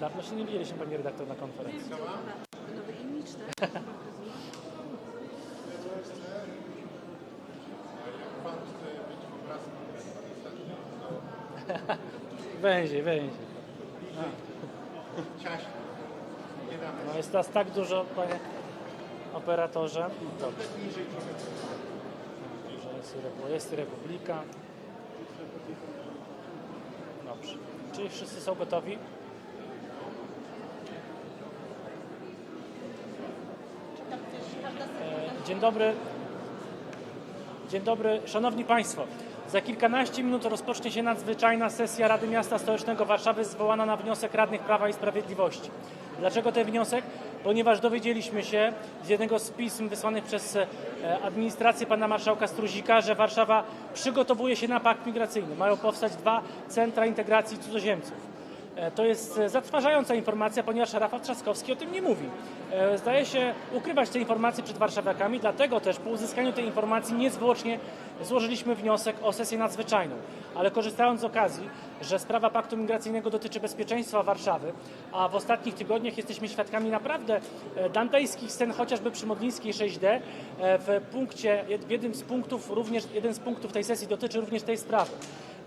Dawno się nie widzieliśmy, pani redaktor, na konferencji. Nowy imidż, tak? Węzie, węzie. No jest nas tak dużo, panie operatorze. Dobrze. Dobrze, jest Republika. Dobrze. Czyli wszyscy są gotowi? Dzień dobry. Dzień dobry, Szanowni Państwo. Za kilkanaście minut rozpocznie się nadzwyczajna sesja Rady Miasta Stołecznego Warszawy zwołana na wniosek radnych Prawa i Sprawiedliwości. Dlaczego ten wniosek? Ponieważ dowiedzieliśmy się z jednego z pism wysłanych przez e, administrację pana marszałka Struzika, że Warszawa przygotowuje się na pakt migracyjny. Mają powstać dwa centra integracji cudzoziemców. E, To jest e, zatrważająca informacja, ponieważ Rafał Trzaskowski o tym nie mówi. E, Zdaje się ukrywać te informacje przed warszawiakami, dlatego też po uzyskaniu tej informacji niezwłocznie złożyliśmy wniosek o sesję nadzwyczajną. Ale korzystając z okazji, że sprawa paktu migracyjnego dotyczy bezpieczeństwa Warszawy, a w ostatnich tygodniach jesteśmy świadkami naprawdę dantejskich scen, chociażby przy Modlińskiej 6D, e, w punkcie, w jednym z punktów, również jeden z punktów tej sesji dotyczy również tej sprawy.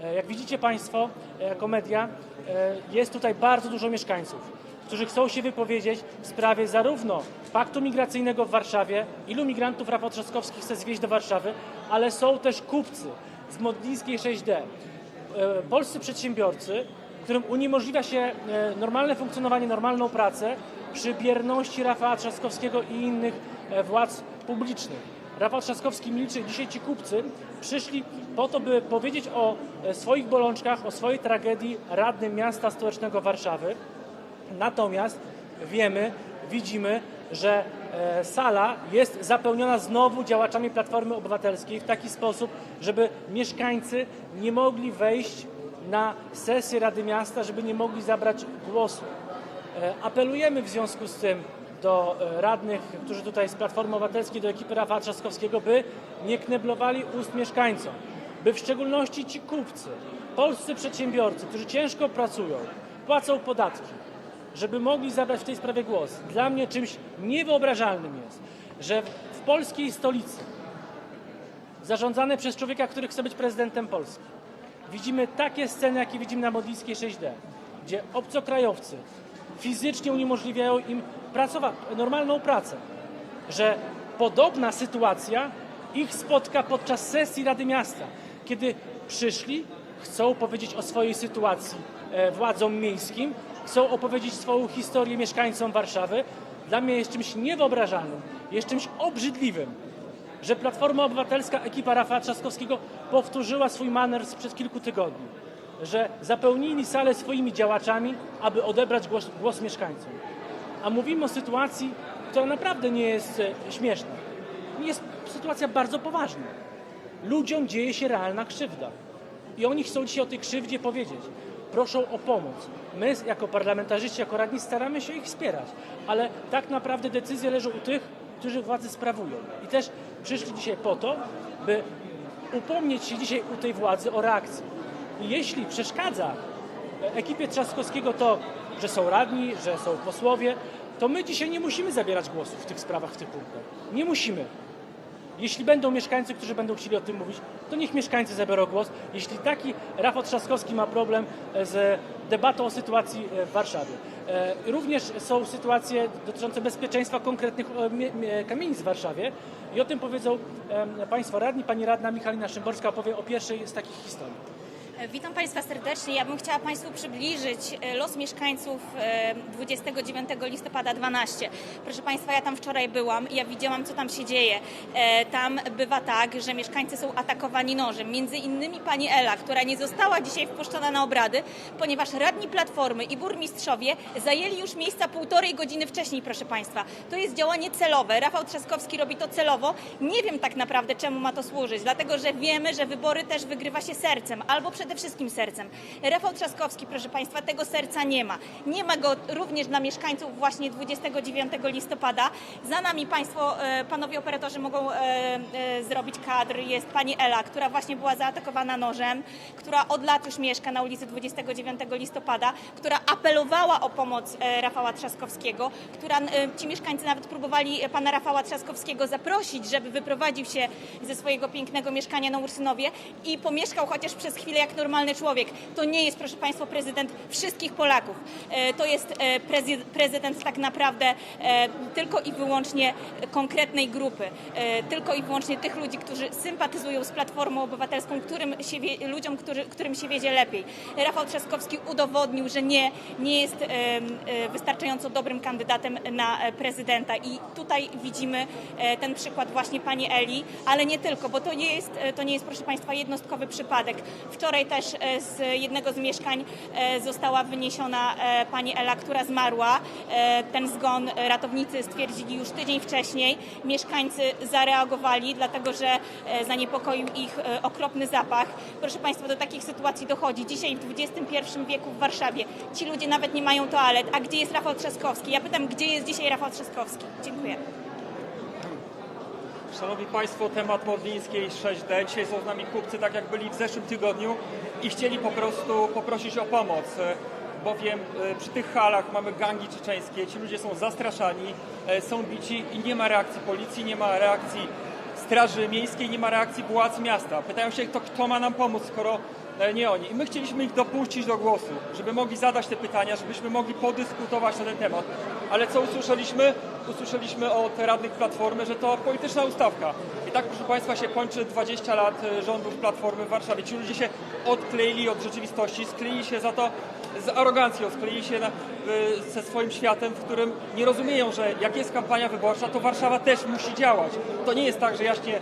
E, Jak widzicie Państwo, e, jako media, e, jest tutaj bardzo dużo mieszkańców, którzy chcą się wypowiedzieć w sprawie zarówno paktu migracyjnego w Warszawie, ilu migrantów Rafał Trzaskowski chce zwieźć do Warszawy, ale są też kupcy z Modlińskiej 6D, e, polscy przedsiębiorcy, którym uniemożliwia się normalne funkcjonowanie, normalną pracę przy bierności Rafała Trzaskowskiego i innych władz publicznych. Rafał Trzaskowski milczy. Dzisiaj ci kupcy przyszli po to, by powiedzieć o e, swoich bolączkach, o swojej tragedii radnym miasta stołecznego Warszawy. Natomiast wiemy, widzimy, że e, sala jest zapełniona znowu działaczami Platformy Obywatelskiej w taki sposób, żeby mieszkańcy nie mogli wejść na sesję Rady Miasta, żeby nie mogli zabrać głosu. E, Apelujemy w związku z tym do e, radnych, którzy tutaj z Platformy Obywatelskiej, do ekipy Rafała Trzaskowskiego, by nie kneblowali ust mieszkańcom, by w szczególności ci kupcy, polscy przedsiębiorcy, którzy ciężko pracują, płacą podatki, żeby mogli zabrać w tej sprawie głos. Dla mnie czymś niewyobrażalnym jest, że w polskiej stolicy, zarządzane przez człowieka, który chce być prezydentem Polski, widzimy takie sceny, jakie widzimy na Modlińskiej 6D, gdzie obcokrajowcy fizycznie uniemożliwiają im pracowa- normalną pracę, że podobna sytuacja ich spotka podczas sesji Rady Miasta, kiedy przyszli, chcą powiedzieć o swojej sytuacji e, władzom miejskim, chcą opowiedzieć swoją historię mieszkańcom Warszawy. Dla mnie jest czymś niewyobrażalnym, jest czymś obrzydliwym, że Platforma Obywatelska, ekipa Rafała Trzaskowskiego powtórzyła swój manewr sprzed kilku tygodni, że zapełnili salę swoimi działaczami, aby odebrać głos, głos mieszkańcom. A mówimy o sytuacji, która naprawdę nie jest e, śmieszna. Jest sytuacja bardzo poważna. Ludziom dzieje się realna krzywda. I oni chcą dzisiaj o tej krzywdzie powiedzieć. Proszą o pomoc. My, jako parlamentarzyści, jako radni, staramy się ich wspierać, ale tak naprawdę decyzje leżą u tych, którzy władzę sprawują. I też przyszli dzisiaj po to, by upomnieć się dzisiaj u tej władzy o reakcję. Jeśli przeszkadza ekipie Trzaskowskiego to, że są radni, że są posłowie, to my dzisiaj nie musimy zabierać głosu w tych sprawach, w tych punktach. Nie musimy. Jeśli będą mieszkańcy, którzy będą chcieli o tym mówić, to niech mieszkańcy zabiorą głos. Jeśli taki Rafał Trzaskowski ma problem e, z debatą o sytuacji e, w Warszawie. E, Również są sytuacje dotyczące bezpieczeństwa konkretnych mie- mie- kamienic w Warszawie i o tym powiedzą Państwo radni. Pani radna Michalina Szymborska opowie o pierwszej z takich historii. Witam Państwa serdecznie. Ja bym chciała Państwu przybliżyć e, los mieszkańców e, 29 listopada 12. Proszę Państwa, ja tam wczoraj byłam i ja widziałam, co tam się dzieje. E, Tam bywa tak, że mieszkańcy są atakowani nożem. Między innymi pani Ela, która nie została dzisiaj wpuszczona na obrady, ponieważ radni Platformy i burmistrzowie zajęli już miejsca półtorej godziny wcześniej, proszę Państwa. To jest działanie celowe. Rafał Trzaskowski robi to celowo. Nie wiem tak naprawdę, czemu ma to służyć, dlatego że wiemy, że wybory też wygrywa się sercem, albo przede przede wszystkim sercem. Rafał Trzaskowski, proszę Państwa, tego serca nie ma. Nie ma go również dla mieszkańców właśnie 29 listopada. Za nami Państwo, e, panowie operatorzy mogą e, e, zrobić kadr. Jest pani Ela, która właśnie była zaatakowana nożem, która od lat już mieszka na ulicy 29 listopada, która apelowała o pomoc Rafała Trzaskowskiego, która ci mieszkańcy nawet próbowali pana Rafała Trzaskowskiego zaprosić, żeby wyprowadził się ze swojego pięknego mieszkania na Ursynowie i pomieszkał chociaż przez chwilę jak normalny człowiek. To nie jest, proszę Państwa, prezydent wszystkich Polaków. E, To jest e, prezydent tak naprawdę e, tylko i wyłącznie konkretnej grupy. Tylko i wyłącznie tych ludzi, którzy sympatyzują z Platformą Obywatelską, którym się ludziom, którzy, którym się wiedzie lepiej. Rafał Trzaskowski udowodnił, że nie, nie jest wystarczająco dobrym kandydatem na prezydenta i tutaj widzimy ten przykład właśnie pani Eli, ale nie tylko, bo to nie jest, to nie jest proszę Państwa jednostkowy przypadek. Wczoraj też e, z jednego z mieszkań e, została wyniesiona e, pani Ela, która zmarła. Ten zgon ratownicy stwierdzili już tydzień wcześniej. Mieszkańcy zareagowali, dlatego że zaniepokoił ich okropny zapach. Proszę Państwa, do takich sytuacji dochodzi. Dzisiaj w XXI wieku w Warszawie ci ludzie nawet nie mają toalet. A gdzie jest Rafał Trzaskowski? Ja pytam, gdzie jest dzisiaj Rafał Trzaskowski? Dziękuję. Szanowni Państwo, temat Modlińskiej 6D. Dzisiaj są z nami kupcy, tak jak byli w zeszłym tygodniu i chcieli po prostu poprosić o pomoc, e, bowiem e, przy tych halach mamy gangi czeczeńskie, ci ludzie są zastraszani, e, są bici i nie ma reakcji policji, nie ma reakcji Straży Miejskiej, nie ma reakcji władz miasta. Pytają się, to kto ma nam pomóc, skoro nie oni. I my chcieliśmy ich dopuścić do głosu, żeby mogli zadać te pytania, żebyśmy mogli podyskutować na ten temat. Ale co usłyszeliśmy? Usłyszeliśmy od radnych Platformy, że to polityczna ustawka. I tak, proszę Państwa, się kończy 20 lat e, rządów Platformy w Warszawie. Ci ludzie się odkleili od rzeczywistości, skleili się za to z arogancją, skleili się na, ze swoim światem, w którym nie rozumieją, że jak jest kampania wyborcza, to Warszawa też musi działać. To nie jest tak, że jaśnie e,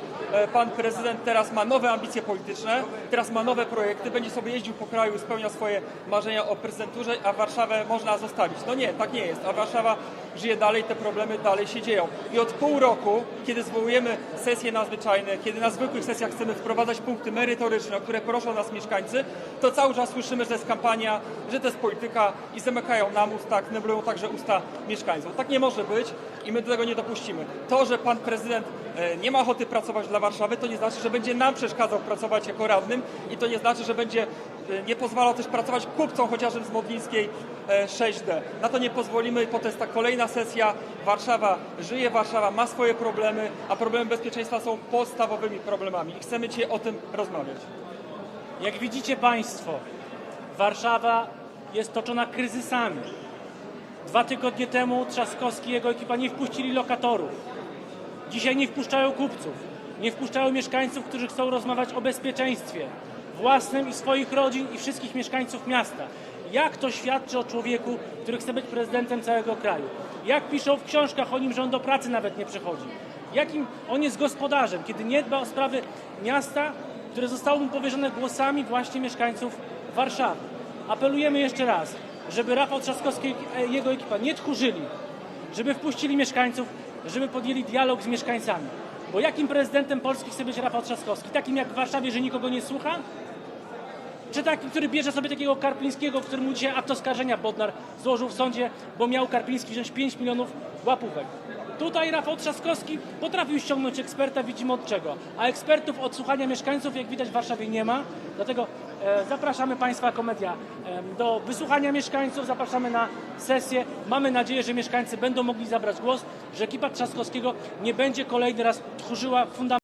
pan prezydent teraz ma nowe ambicje polityczne, teraz ma nowe projekty, będzie sobie jeździł po kraju, spełnia swoje marzenia o prezydenturze, a Warszawę można zostawić. No nie, tak nie jest. A Warszawa żyje dalej, te problemy dalej się dzieją. I od pół roku, kiedy zwołujemy sesje nadzwyczajne, kiedy na zwykłych sesjach chcemy wprowadzać punkty merytoryczne, o które proszą nas mieszkańcy, to cały czas słyszymy, że to jest kampania, że to jest polityka i zamykają nam usta, kneblują także usta mieszkańców. Tak nie może być i my do tego nie dopuścimy. To, że pan prezydent e, nie ma ochoty pracować dla Warszawy, to nie znaczy, że będzie nam przeszkadzał pracować jako radnym i to nie znaczy, że będzie e, nie pozwalał też pracować kupcom chociażby z Modlińskiej e, 6D. Na to nie pozwolimy potem jest ta kolejna sesja. Warszawa żyje, Warszawa ma swoje problemy, a problemy bezpieczeństwa są podstawowymi problemami i chcemy dzisiaj o tym rozmawiać. Jak widzicie Państwo, Warszawa jest toczona kryzysami. Dwa tygodnie temu Trzaskowski i jego ekipa nie wpuścili lokatorów. Dzisiaj nie wpuszczają kupców. Nie wpuszczają mieszkańców, którzy chcą rozmawiać o bezpieczeństwie własnym i swoich rodzin i wszystkich mieszkańców miasta. Jak to świadczy o człowieku, który chce być prezydentem całego kraju? Jak piszą w książkach o nim, że on do pracy nawet nie przychodzi? Jakim on jest gospodarzem, kiedy nie dba o sprawy miasta, które zostało mu powierzone głosami właśnie mieszkańców Warszawy? Apelujemy jeszcze raz, żeby Rafał Trzaskowski i jego ekipa nie tchórzyli, żeby wpuścili mieszkańców, żeby podjęli dialog z mieszkańcami. Bo jakim prezydentem Polski chce być Rafał Trzaskowski? Takim jak w Warszawie, że nikogo nie słucha? Czy takim, który bierze sobie takiego Karpińskiego, który mu dzisiaj akt oskarżenia Bodnar złożył w sądzie, bo miał Karpiński wziąć 5 milionów łapówek? Tutaj Rafał Trzaskowski potrafił ściągnąć eksperta, widzimy od czego. A ekspertów od słuchania mieszkańców, jak widać, w Warszawie nie ma. Dlatego zapraszamy Państwa jako media e, do wysłuchania mieszkańców, zapraszamy na sesję. Mamy nadzieję, że mieszkańcy będą mogli zabrać głos, że ekipa Trzaskowskiego nie będzie kolejny raz tchórzyła fundament